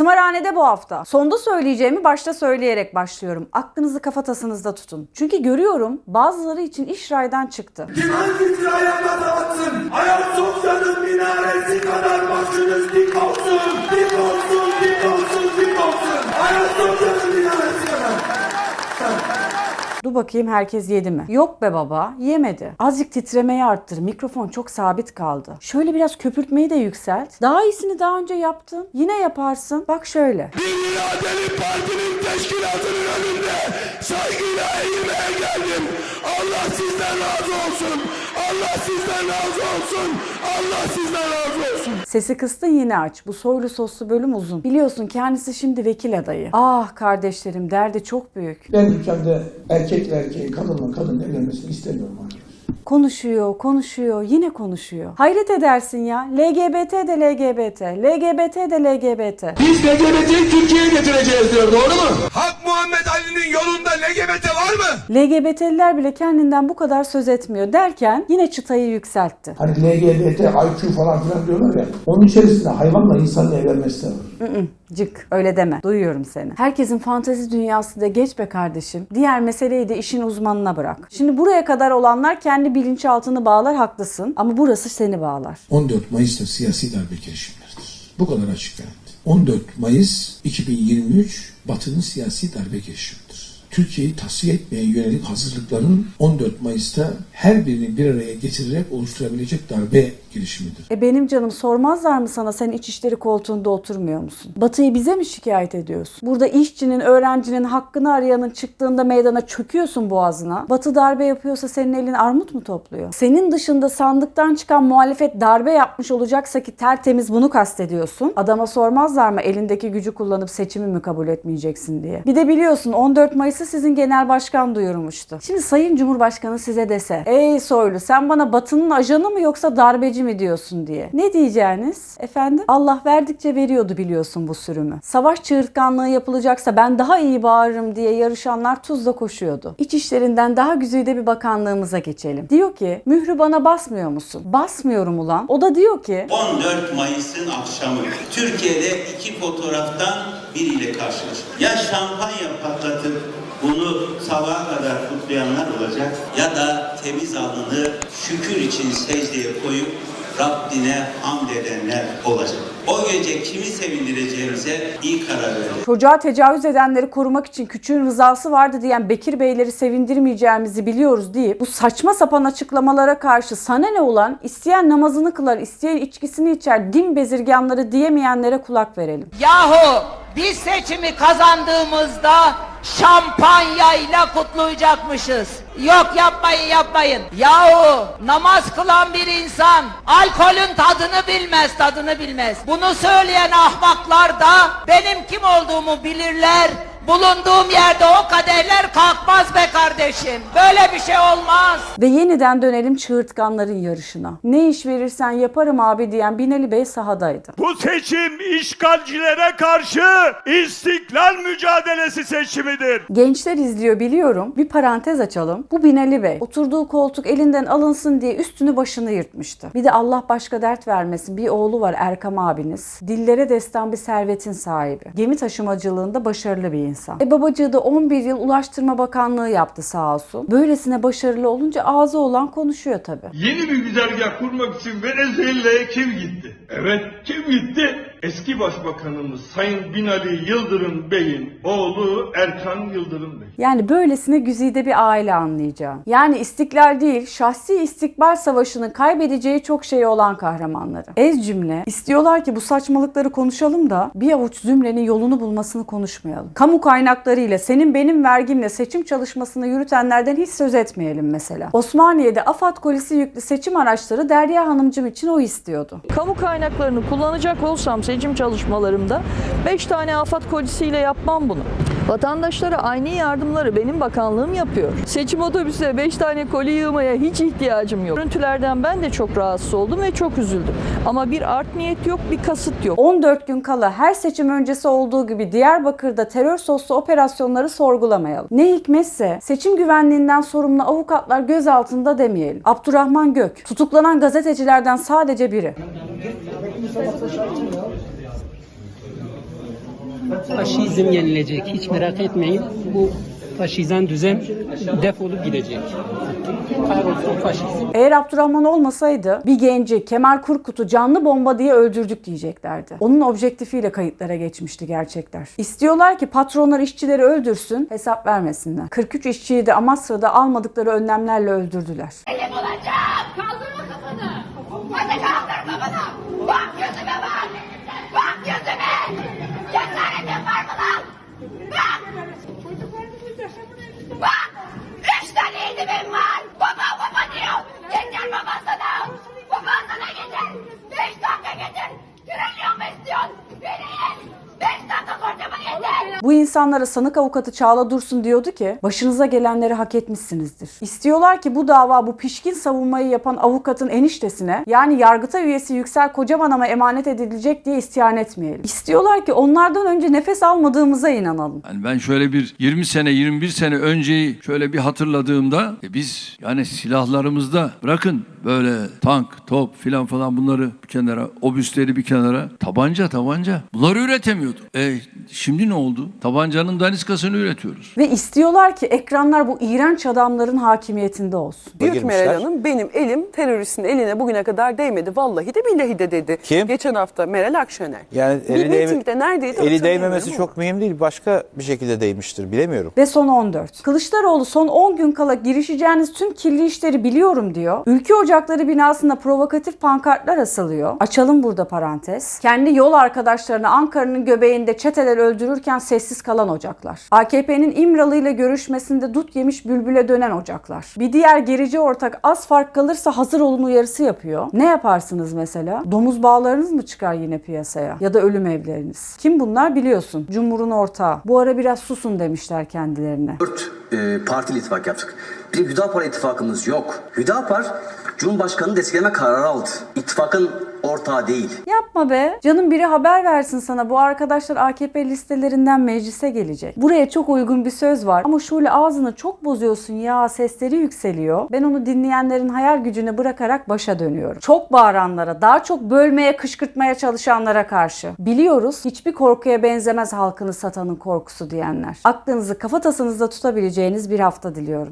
Tımarhanede bu hafta. Sonda söyleyeceğimi başta söyleyerek başlıyorum. Aklınızı kafatasınızda tutun. Çünkü görüyorum bazıları için iş raydan çıktı. Kim hangisi ayağına atsın? Ayasofya'nın minaresi kadar başınız dik olsun. Dik Dur bakayım herkes yedi mi? Yok be baba yemedi. Azıcık titremeyi arttır. Mikrofon çok sabit kaldı. Şöyle biraz köpürtmeyi de yükselt. Daha iyisini daha önce yaptın. Yine yaparsın. Bak şöyle. İradeli partinin teşkilatının önünde saygıyla eğilmeye geldim. Allah sizden razı olsun. Allah sizden razı olsun. Allah sizden razı olsun. Sesi kıstın yine aç. Bu soylu soslu bölüm uzun. Biliyorsun kendisi şimdi vekil adayı. Ah kardeşlerim derdi çok büyük. Ben ülkemde erkekle erkeğin, kadınla kadın evlenmesini istemiyorum arkadaşlar. Konuşuyor, konuşuyor, yine konuşuyor. Hayret edersin ya. LGBT de LGBT, LGBT de LGBT. Biz LGBT'yi Türkiye'ye getireceğiz diyor doğru mu? Hak Muhammed Ali'nin yolunda LGBT var mı? LGBT'liler bile kendinden bu kadar söz etmiyor derken yine çıtayı yükseltti. Hani LGBT, IQ falan filan diyorlar ya. Onun içerisinde hayvanla insanla evlenmesi de var. Cık öyle deme. Duyuyorum seni. Herkesin fantezi dünyasında geç be kardeşim. Diğer meseleyi de işin uzmanına bırak. Şimdi buraya kadar olanlar kendi bilinçaltını bağlar haklısın ama burası seni bağlar. 14 Mayıs'ta siyasi darbe girişimleridir. Bu kadar açık ve net. 14 Mayıs 2023 Batı'nın siyasi darbe girişimidir. Türkiye'yi tasfiye etmeye yönelik hazırlıkların 14 Mayıs'ta her birini bir araya getirerek oluşturabilecek darbe girişimidir. E benim canım sormazlar mı sana sen içişleri koltuğunda oturmuyor musun? Batı'yı bize mi şikayet ediyorsun? Burada işçinin, öğrencinin, hakkını arayanın çıktığında meydana çöküyorsun boğazına. Batı darbe yapıyorsa senin elin armut mu topluyor? Senin dışında sandıktan çıkan muhalefet darbe yapmış olacaksa ki tertemiz bunu kastediyorsun. Adama sormazlar mı elindeki gücü kullanıp seçimi mi kabul etmeyeceksin diye. Bir de biliyorsun 14 Mayıs'ı sizin genel başkan duyurmuştu. Şimdi Sayın Cumhurbaşkanı size dese Ey Soylu sen bana Batı'nın ajanı mı yoksa darbeci mi diyorsun diye. Ne diyeceğiniz? Efendim? Allah verdikçe veriyordu biliyorsun bu sürümü. Savaş çığırtkanlığı yapılacaksa ben daha iyi bağırırım diye yarışanlar tuzla koşuyordu. İçişlerinden daha güzide bir bakanlığımıza geçelim. Diyor ki mührü bana basmıyor musun? Basmıyorum ulan. O da diyor ki 14 Mayıs'ın akşamı Türkiye'de iki fotoğraftan biriyle karşılaştık. Ya şampanya patlatıp bunu sabaha kadar kutlayanlar olacak ya da temiz alnını şükür için secdeye koyup Rabbine hamd edenler olacak. O gece kimi sevindireceğimize iyi karar verin. Çocuğa tecavüz edenleri korumak için küçüğün rızası vardı diyen Bekir Beyleri sevindirmeyeceğimizi biliyoruz deyip bu saçma sapan açıklamalara karşı sana ne olan isteyen namazını kılar, isteyen içkisini içer, din bezirganları diyemeyenlere kulak verelim. Yahu biz seçimi kazandığımızda şampanyayla kutlayacakmışız. Yok yapmayın yapmayın. Yahu namaz kılan bir insan alkolün tadını bilmez tadını bilmez. Bunu söyleyen ahmaklar da benim kim olduğumu bilirler. Bulunduğum yerde o kaderler kalkmaz be kardeşim. Böyle bir şey olmaz. Ve yeniden dönelim çığırtkanların yarışına. Ne iş verirsen yaparım abi diyen Binali Bey sahadaydı. Bu seçim işgalcilere karşı istiklal mücadelesi seçimidir. Gençler izliyor biliyorum. Bir parantez açalım. Bu Binali Bey oturduğu koltuk elinden alınsın diye üstünü başını yırtmıştı. Bir de Allah başka dert vermesin. Bir oğlu var Erkam abiniz. Dillere destan bir servetin sahibi. Gemi taşımacılığında başarılı bir insan. E babacığı da 11 yıl Ulaştırma Bakanlığı yaptı sağ olsun. Böylesine başarılı olunca ağzı olan konuşuyor tabii. Yeni bir güzergah kurmak için Venezuela'ya kim gitti? Evet kim gitti? Eski Başbakanımız Sayın Binali Yıldırım Bey'in oğlu Erkan Yıldırım Bey. Yani böylesine güzide bir aile anlayacağım. Yani istiklal değil, şahsi istikbal savaşının kaybedeceği çok şey olan kahramanları. Ez cümle, istiyorlar ki bu saçmalıkları konuşalım da bir avuç zümrenin yolunu bulmasını konuşmayalım. Kamu kaynaklarıyla senin benim vergimle seçim çalışmasını yürütenlerden hiç söz etmeyelim mesela. Osmaniye'de AFAD kolisi yüklü seçim araçları Derya Hanımcım için o istiyordu. Kamu kaynaklarını kullanacak olsam seçim çalışmalarımda 5 tane afat kolisiyle yapmam bunu. Vatandaşlara aynı yardımları benim bakanlığım yapıyor. Seçim otobüsüne 5 tane koli yığmaya hiç ihtiyacım yok. Görüntülerden ben de çok rahatsız oldum ve çok üzüldüm. Ama bir art niyet yok, bir kasıt yok. 14 gün kala her seçim öncesi olduğu gibi Diyarbakır'da terör soslu operasyonları sorgulamayalım. Ne hikmetse seçim güvenliğinden sorumlu avukatlar gözaltında demeyelim. Abdurrahman Gök, tutuklanan gazetecilerden sadece biri. Faşizm yenilecek. Hiç merak etmeyin. Bu faşizan düzen defolup gidecek. Kahrolsun faşizm. Eğer Abdurrahman olmasaydı bir genci Kemal Kurkut'u canlı bomba diye öldürdük diyeceklerdi. Onun objektifiyle kayıtlara geçmişti gerçekler. İstiyorlar ki patronlar işçileri öldürsün, hesap vermesinler. 43 işçiyi de Amasra'da almadıkları önlemlerle öldürdüler. Elim olacak. Bu insanlara sanık avukatı Çağla Dursun diyordu ki başınıza gelenleri hak etmişsinizdir. İstiyorlar ki bu dava bu pişkin savunmayı yapan avukatın eniştesine yani yargıta üyesi Yüksel Kocaman'a emanet edilecek diye istihan etmeyelim. İstiyorlar ki onlardan önce nefes almadığımıza inanalım. Yani ben şöyle bir 20 sene 21 sene önceyi şöyle bir hatırladığımda e biz yani silahlarımızda bırakın böyle tank, top filan falan bunları kenara, obüsleri bir kenara tabanca tabanca bunları üretemiyorduk. E şimdi ne oldu? Tabancanın daniskasını üretiyoruz. Ve istiyorlar ki ekranlar bu iğrenç adamların hakimiyetinde olsun. Diyor ki Meral Hanım benim elim teröristin eline bugüne kadar değmedi. Vallahi de billahi de dedi. Kim? Geçen hafta Meral Akşener. Yani Bir eli, değme- mitingde neredeydi eli değmemesi çok mühim değil. Başka bir şekilde değmiştir. Bilemiyorum. Ve son 14. Kılıçdaroğlu son 10 gün kala girişeceğiniz tüm kirli işleri biliyorum diyor. Ülke Ocakları binasında provokatif pankartlar asılıyor. Açalım burada parantez. Kendi yol arkadaşlarını Ankara'nın göbeğinde çeteler öldürürken sessiz kalan ocaklar. AKP'nin İmralı ile görüşmesinde dut yemiş bülbüle dönen ocaklar. Bir diğer gerici ortak az fark kalırsa hazır olun uyarısı yapıyor. Ne yaparsınız mesela? Domuz bağlarınız mı çıkar yine piyasaya? Ya da ölüm evleriniz? Kim bunlar biliyorsun. Cumhur'un ortağı. Bu ara biraz susun demişler kendilerine. Dört e, partili ittifak yaptık. Bir Hüdapar ittifakımız yok. Hüdapar Cumhurbaşkanı'nı destekleme kararı aldı. İttifakın ortağı değil. Yapma be. Canım biri haber versin sana. Bu arkadaşlar AKP listelerinden meclise gelecek. Buraya çok uygun bir söz var. Ama şöyle ağzını çok bozuyorsun ya sesleri yükseliyor. Ben onu dinleyenlerin hayal gücüne bırakarak başa dönüyorum. Çok bağıranlara, daha çok bölmeye, kışkırtmaya çalışanlara karşı. Biliyoruz hiçbir korkuya benzemez halkını satanın korkusu diyenler. Aklınızı kafatasınızda tutabileceğiniz bir hafta diliyorum.